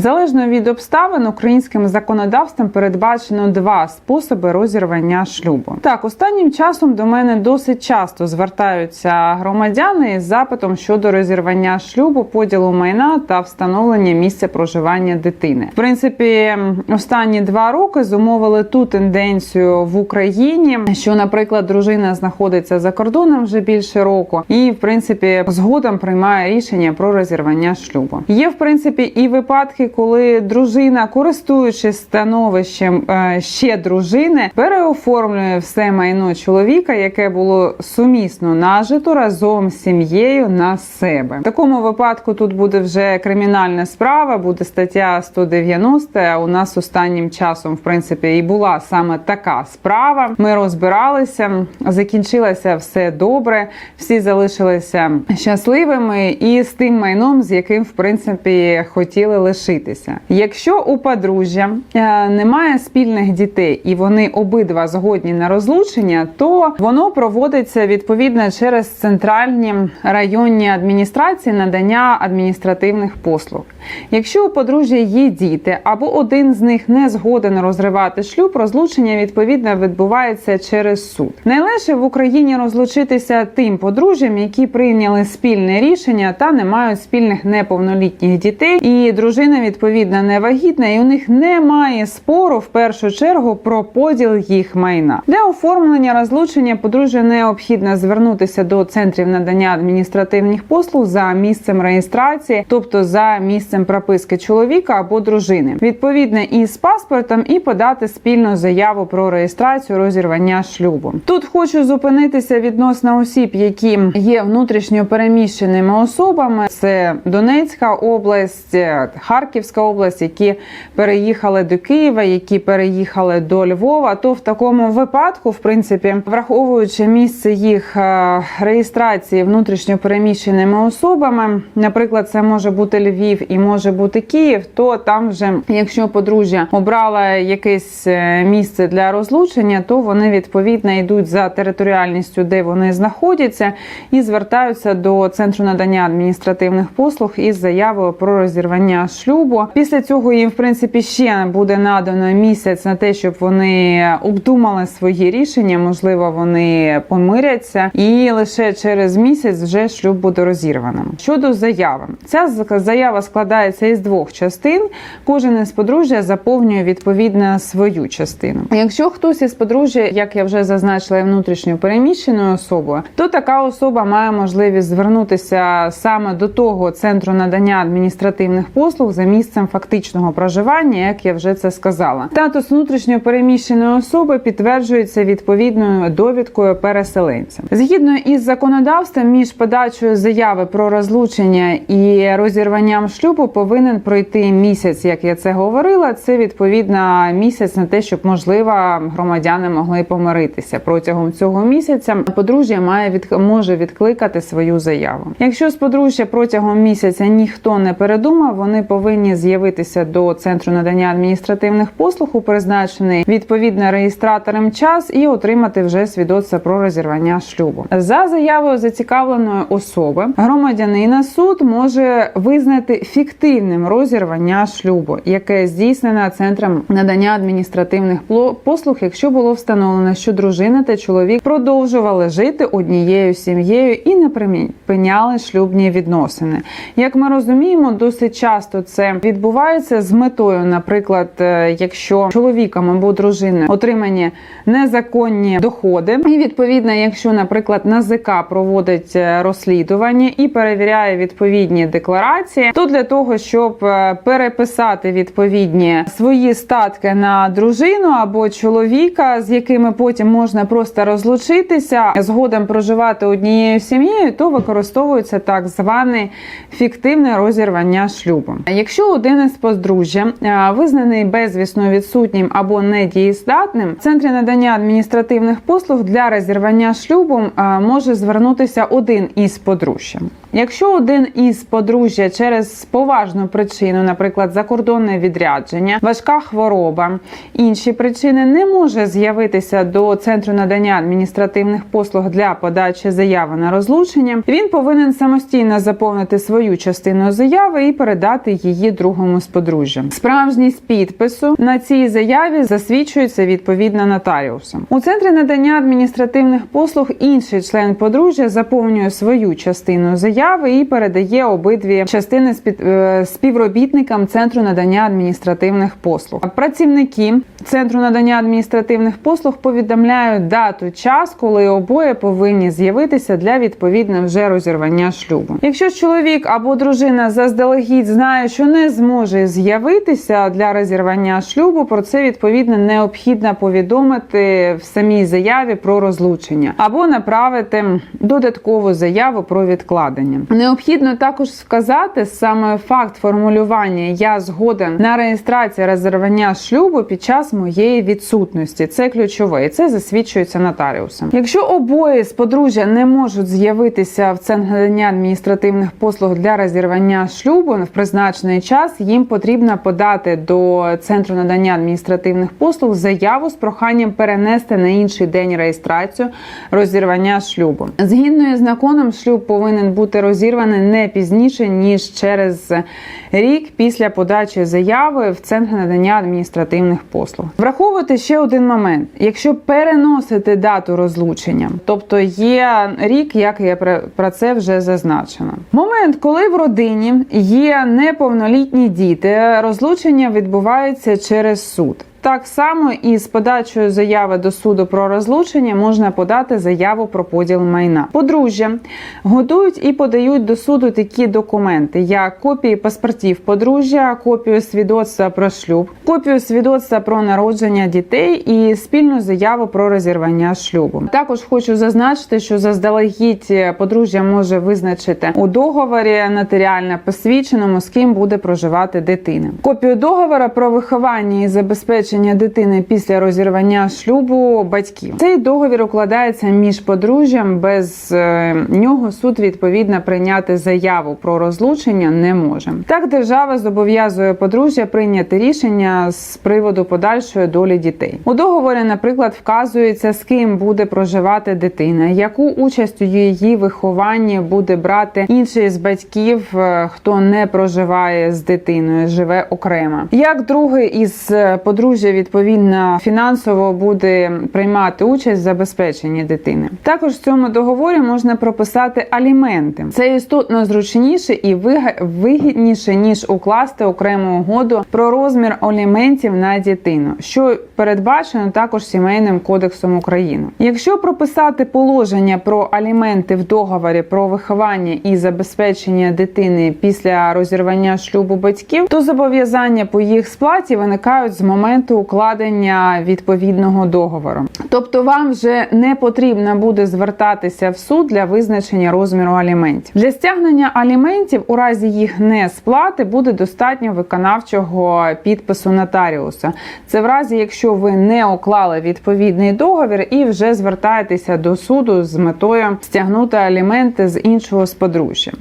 Залежно від обставин, українським законодавством передбачено два способи розірвання шлюбу. Так, останнім часом до мене досить часто звертаються громадяни із запитом щодо розірвання шлюбу, поділу майна та встановлення місця проживання дитини. В принципі, останні два роки зумовили ту тенденцію в Україні, що, наприклад, дружина знаходиться за кордоном вже більше року, і в принципі згодом приймає рішення про розірвання шлюбу. Є в принципі і випадки, коли дружина, користуючись становищем е, ще дружини, переоформлює все майно чоловіка, яке було сумісно нажито разом з сім'єю на себе. В такому випадку тут буде вже кримінальна справа, буде стаття 190, А у нас останнім часом, в принципі, і була саме така справа. Ми розбиралися, закінчилося все добре, всі залишилися щасливими і з тим майном, з яким в принципі хотіли лишитися. Якщо у подружжя е, немає спільних дітей і вони обидва згодні на розлучення, то воно проводиться відповідно через центральні районні адміністрації надання адміністративних послуг. Якщо у подружжя є діти або один з них не згоден розривати шлюб, розлучення відповідно відбувається через суд. Найлегше в Україні розлучитися тим подружжям, які прийняли спільне рішення та не мають спільних неповнолітніх дітей, і дружина відповідно не вагітна, і у них немає спору в першу чергу про поділ їх майна. Для оформлення розлучення подружжя необхідно звернутися до центрів надання адміністративних послуг за місцем реєстрації, тобто за місцем прописки чоловіка або дружини, відповідно із паспортом, і подати спільну заяву про реєстрацію розірвання шлюбу. Тут хочу зупинитися відносно осіб, які є внутрішньо переміщеними особами. Це Донецька область, Харківська область, які переїхали до Києва, які переїхали до Львова. То в такому випадку, в принципі, враховуючи місце їх е, реєстрації внутрішньо переміщеними особами, наприклад, це може бути Львів і може бути Київ, то там вже, якщо подружжя обрала якесь е, місце для розлучення, то вони відповідно йдуть за територіальністю, де вони знаходяться, і звертаються до центру надання адміністративних послуг із заявою про розірвання шлюбу. Після цього їм, в принципі, ще буде надано місяць на те, щоб вони обдумали свої рішення. Можливо, вони помиряться, і лише через місяць вже шлюб буде розірваним. Щодо заяви, ця заява складається із двох частин. Кожен із подружжя заповнює відповідно свою частину. Якщо хтось із подружжя, як я вже зазначила, є внутрішньо переміщеною особою, то така особа має можливість звернутися саме до того центру надання адміністративних послуг за місцем фактичного проживання, як я вже це сказала. Статус внутрішньо переміщеної особи підтверджується відповідною довідкою переселенця. Згідно із законодавством, між подачею заяви про розлучення і розірванням шлюбу повинен пройти місяць, як я це говорила. Це відповідно місяць на те, щоб можливо громадяни могли помиритися протягом цього місяця. Подружжя має від може відкликати свою заяву. Якщо з подружжя протягом місяця ніхто не передумав, вони повинні з'явитися до центру надання адміністративних послуг у призначений відповідно реєстратором час і отримати вже свідоцтво про розірвання шлюбу. За заявою зацікавленої особи громадянина суд може визнати фіктивним розірвання шлюбу, яке здійснено центром надання адміністративних послуг, якщо було встановлено, що дружина та чоловік продовжували жити однією сім'єю і не припиняли шлюбні відносини. Як ми розуміємо, досить часто це відбувається з метою, наприклад, е, якщо чоловіком або дружиною отримані незаконні доходи, і відповідно, якщо, наприклад, НАЗК проводить е, розслідування і перевіряє відповідні декларації, то для того, щоб е, переписати відповідні свої статки на дружину або чоловіка, з якими потім можна просто розлучитися, згодом проживати однією сім'єю, то використовується так зване фіктивне розірвання шлюбу. Якщо один із подружжя е, визнаний безвісно відсутнім або недієздатним, центрі надання адміністративних послуг для розірвання шлюбу е, може звернутися один із подружжя. Якщо один із подружжя через поважну причину, наприклад, закордонне відрядження, важка хвороба, інші причини не може з'явитися до центру надання адміністративних послуг для подачі заяви на розлучення, він повинен самостійно заповнити свою частину заяви і передати її другому з подружжя. Справжність підпису на цій заяві засвідчується відповідно нотаріусом. У центрі надання адміністративних послуг інший член подружжя заповнює свою частину заяви і передає обидві частини е, співробітникам центру надання адміністративних послуг. Працівники центру надання адміністративних послуг повідомляють дату, час, коли обоє повинні з'явитися для відповідне вже розірвання шлюбу. Якщо чоловік або дружина заздалегідь знає, що не зможе з'явитися для розірвання шлюбу, про це відповідно необхідно повідомити в самій заяві про розлучення або направити додаткову заяву про відкладення. Необхідно також вказати саме факт формулювання Я згоден на реєстрацію розірвання шлюбу під час моєї відсутності. Це ключове, і це засвідчується нотаріусом. Якщо обоє з подружжя не можуть з'явитися в центр надання адміністративних послуг для розірвання шлюбу в призначений час, їм потрібно подати до центру надання адміністративних послуг заяву з проханням перенести на інший день реєстрацію розірвання шлюбу. Згідно із законом, шлюб повинен бути розірваний не пізніше ніж через рік після подачі заяви в центр надання адміністративних послуг. Враховуйте ще один момент: якщо переносити дату розлучення, тобто є рік, як я про- це вже зазначено. Момент, коли в родині є неповнолітні діти, розлучення відбувається через суд. Так само і з подачею заяви до суду про розлучення можна подати заяву про поділ майна. Подружжя готують і подають до суду такі документи, як копії паспортів подружжя, копію свідоцтва про шлюб, копію свідоцтва про народження дітей і спільну заяву про розірвання шлюбу. Також хочу зазначити, що заздалегідь подружжя може визначити у договорі нотаріально посвідченому, з ким буде проживати дитина. Копію договора про виховання і забезпечення дитини після розірвання шлюбу батьків. Цей договір укладається між подружжям. Без е, нього суд відповідно прийняти заяву про розлучення не може. Так держава зобов'язує подружжя прийняти рішення з приводу подальшої долі дітей. У договорі, наприклад, вказується з ким буде проживати дитина, яку участь у її вихованні буде брати інший з батьків, е, хто не проживає з дитиною, живе окремо. Як другий із е, подружжя відповідно фінансово буде приймати участь в забезпеченні дитини. Також в цьому договорі можна прописати аліменти. Це істотно зручніше і вигідніше ніж укласти окрему угоду про розмір аліментів на дитину, що передбачено також сімейним кодексом України. Якщо прописати положення про аліменти в договорі про виховання і забезпечення дитини після розірвання шлюбу батьків, то зобов'язання по їх сплаті виникають з моменту укладення відповідного договору. Тобто вам вже не потрібно буде звертатися в суд для визначення розміру аліментів. Для стягнення аліментів у разі їх не сплати буде достатньо виконавчого підпису нотаріуса. Це в разі, якщо ви не уклали відповідний договір і вже звертаєтеся до суду з метою стягнути аліменти з іншого з подружжя.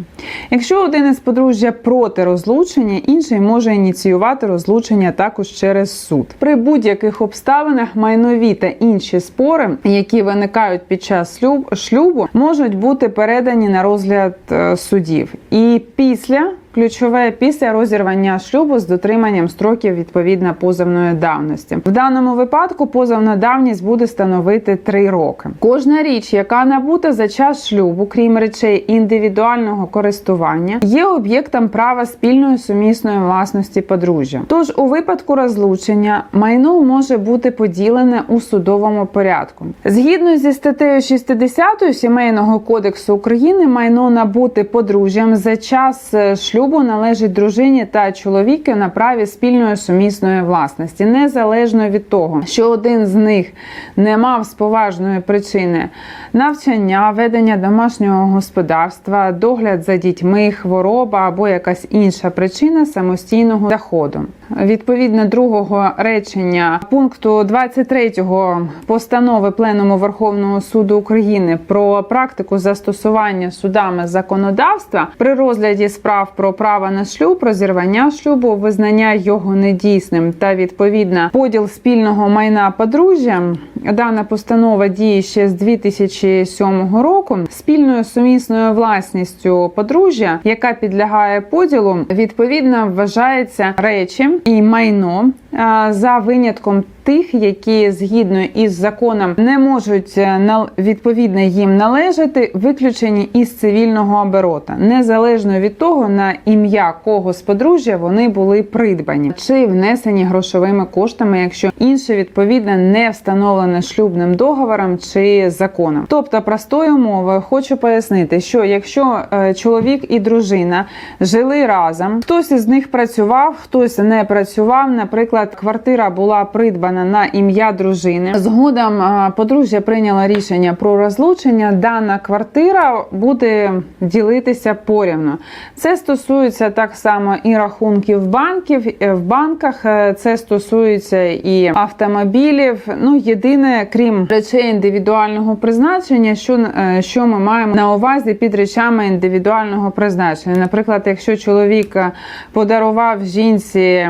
Якщо один із подружжя проти розлучення, інший може ініціювати розлучення також через суд. При будь-яких обставинах майнові та інші спори, які виникають під час шлюб- шлюбу, можуть бути передані на розгляд е, судів. І після Ключове після розірвання шлюбу з дотриманням строків відповідно позовної давності. В даному випадку позовна давність буде становити 3 роки. Кожна річ, яка набута за час шлюбу, крім речей індивідуального користування, є об'єктом права спільної сумісної власності подружжя. Тож у випадку розлучення майно може бути поділене у судовому порядку. Згідно зі статтею 60 Сімейного кодексу України, майно набуте подружжям за час е, шлюбу шлюбу належить дружині та чоловіку на праві спільної сумісної власності, незалежно від того, що один з них не мав з поважної причини навчання, ведення домашнього господарства, догляд за дітьми, хвороба або якась інша причина самостійного доходу. Відповідно другого речення пункту 23 постанови Пленуму Верховного суду України про практику застосування судами законодавства при розгляді справ про право на шлюб, розірвання шлюбу, визнання його недійсним та відповідно поділ спільного майна подружжя. Дана постанова діє ще з 2007 року. Спільною сумісною власністю подружжя, яка підлягає поділу, відповідно вважається речі і майно за винятком тих, які згідно із законом не можуть е, нал- відповідно їм належати, виключені із цивільного оборота, незалежно від того, на ім'я кого з подружжя вони були придбані чи внесені грошовими коштами, якщо інше відповідно не встановлене шлюбним договором чи законом. Тобто, простою мовою хочу пояснити, що якщо е, чоловік і дружина жили разом, хтось із них працював, хтось не працював. Наприклад, квартира була придбана на ім'я дружини. Згодом е, подружжя прийняло рішення про розлучення. Дана квартира буде ділитися порівну. Це стосується так само і рахунків банків е, в банках. е, Це стосується і автомобілів. Ну єдине, крім речей індивідуального призначення, що, що ми маємо на увазі під речами індивідуального призначення. Наприклад, якщо чоловік подарував жінці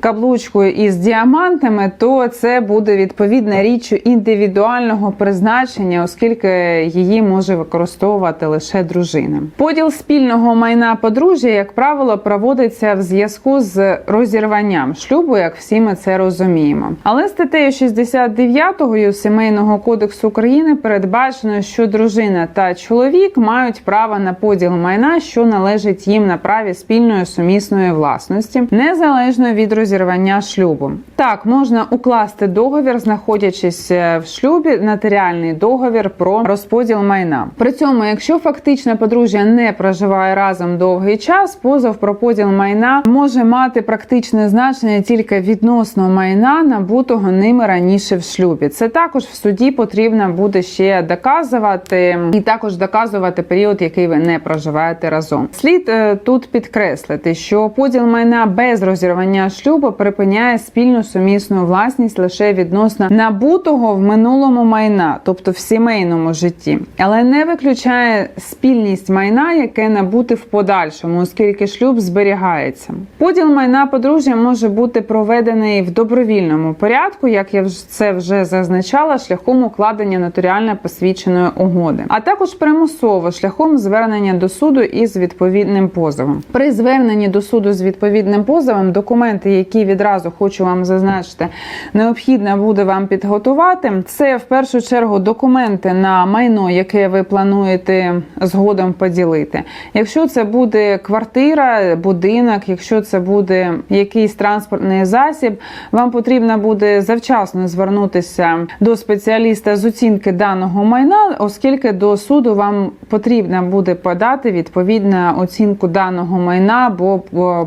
каблучку із діамантами, то це буде відповідна річчю індивідуального призначення, оскільки її може використовувати лише дружина. Поділ спільного майна подружжя, як правило, проводиться в зв'язку з розірванням шлюбу, як всі ми це розуміємо. Але статтею 69 Сімейного кодексу України передбачено, що дружина та чоловік мають право на поділ майна, що належить їм на праві спільної сумісної власності, незалежно від розірвання шлюбу. Так, можна укласти договір, знаходячись е, в шлюбі, нотаріальний договір про розподіл майна. При цьому, якщо фактично подружжя не проживає разом довгий час, позов про поділ майна може мати практичне значення тільки відносно майна, набутого ними раніше в шлюбі. Це також в суді потрібно буде ще доказувати і також доказувати період, який ви не проживаєте разом. Слід е, тут підкреслити, що поділ майна без розірвання шлюбу припиняє спільну сумісну власність лише відносно набутого в минулому майна, тобто в сімейному житті, але не виключає спільність майна, яке набути в подальшому, оскільки шлюб зберігається. Поділ майна подружжя може бути проведений в добровільному порядку, як я це вже зазначала, шляхом укладення нотаріально посвідченої угоди, а також примусово шляхом звернення до суду із відповідним позовом. При зверненні до суду з відповідним позовом документи, які відразу хочу вам зазначити, необхідно буде вам підготувати. Це в першу чергу документи на майно, яке ви плануєте згодом поділити. Якщо це буде квартира, будинок, якщо це буде якийсь транспортний засіб, вам потрібно буде завчасно звернутися до спеціаліста з оцінки даного майна, оскільки до суду вам потрібно буде подати відповідну оцінку даного майна, бо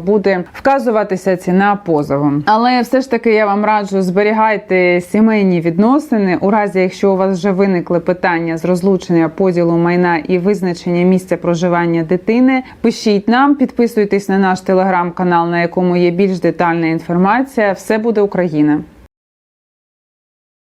буде вказуватися ціна позову. Але все ж таки я вам раджу зберігайте сімейні відносини у разі, якщо у вас вже виникли питання з розлучення поділу майна і визначення місця проживання дитини. Пишіть нам, підписуйтесь на наш телеграм-канал, на якому є більш детальна інформація. Все буде Україна.